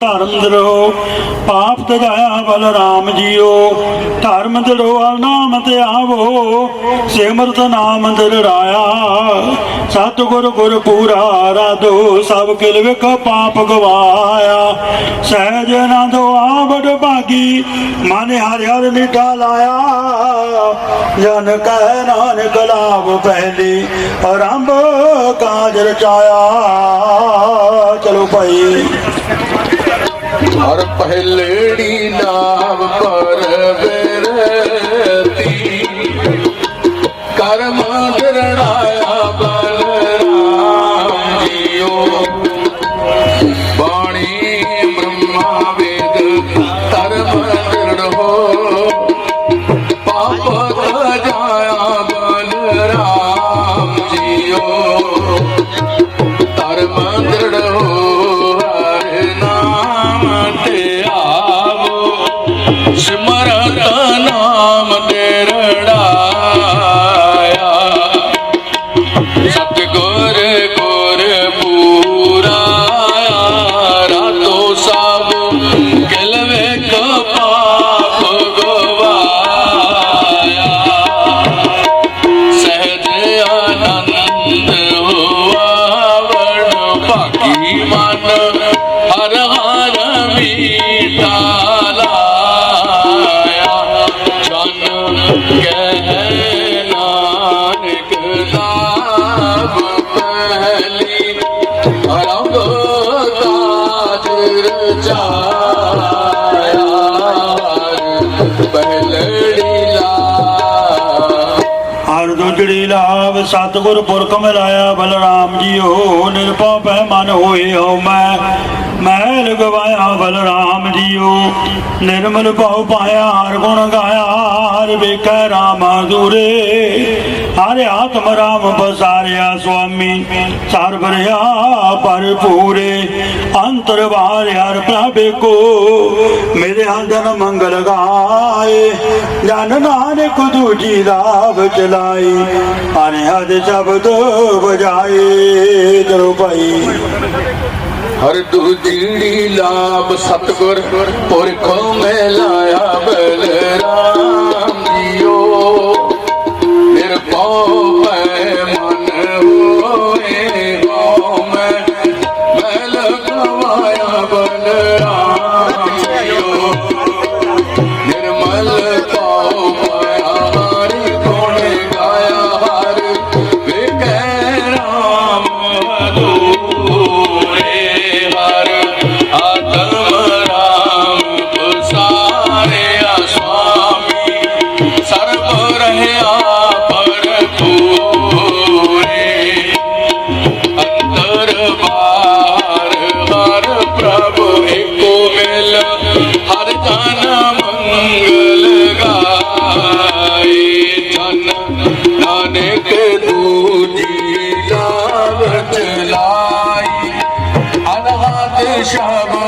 ਧਰਮ ਦਰੋ ਪਾਪ ਤਜਾਇਆ ਬਲ ਰਾਮ ਜੀਓ। ਧਰਮ ਦਰੋ ਨਾਮ ਤੇ ਆਵੋ, ਸਿਮਰਤ ਨਾਮ ਦਰ ਰਾਇਆ। ਸਤਿਗੁਰ ਗੁਰ ਪੂਰਾ ਰਾਧੋ, ਸਭ ਕਿਲ ਵਿਖ ਪਾਪ ਗਵਾਇਆ। ਸਹਿਜ ਆਨੰਦੋ ਆਵਡ ਭਾਗੀ, ਮਨ ਹਰਿ ਹਰਿ ਮਿਠਾ ਲਾਇਆ। ਜਨ ਕਹਿ ਨਾਨਕ ਲਾਭ ਪਹਿਲੀ, ਆਰੰਭ ਕਾਜ ਰਚਾਇਆ ਚਲੋ ਭਾਈ। ਹਰ ਪਹਿਲੜੀ ਨਾਮ ਪਰ ਬਿਰਤੀ। ਕਰਮ ਦਰਣਾਇਆ ਬਲਰਾਮ ਜੀਓ। ਹਰ ਲਾਭ ਸਤਿਗੁਰ ਪੁਰਖ ਮਿਲਾਇਆ ਬਲਰਾਮ ਜੀਓ, ਨਿਰਭਉ ਪੈ ਮਨ ਹੋਏ ਹੋ ਮੈਂ। ਮਹਿਲ ਗਵਾਇਆ ਬਲਰਾਮ ਜੀਓ, ਨਿਰਮਲ ਭਉ ਪਾਇਆ ਹਰ ਗੁਣ ਗਾਇਆ, ਹਰ ਵੇਖੈ ਰਾਮ ਦੂਰੇ ਹਰ ਆਤਮ ਰਾਮ ਬਸਾਰਿਆ ਸੁਆਮੀ। ਸਰਬ ਭਰਪੂਰੇ ਅੰਤਰ ਬਾਹਰ ਹਰ ਪ੍ਰਭੇ ਕੋ ਮੇਰੇ ਅੰਦਰ ਮੰਗਲ ਗਾਏ, ਜਨ ਨਾਨਕ ਦੂਜੀ ਰਾਵ ਚਲਾਈ ਅਨਹਦ ਸ਼ਬਦ ਬਜਾਏ ਚਲੋ ਭਾਈ। ਹਰ ਦੂਜੀੜੀ ਲਾਭ ਸਤਗੁਰ, ਪੁਰਖ ਮੈਂ ਲਾਇਆ সহ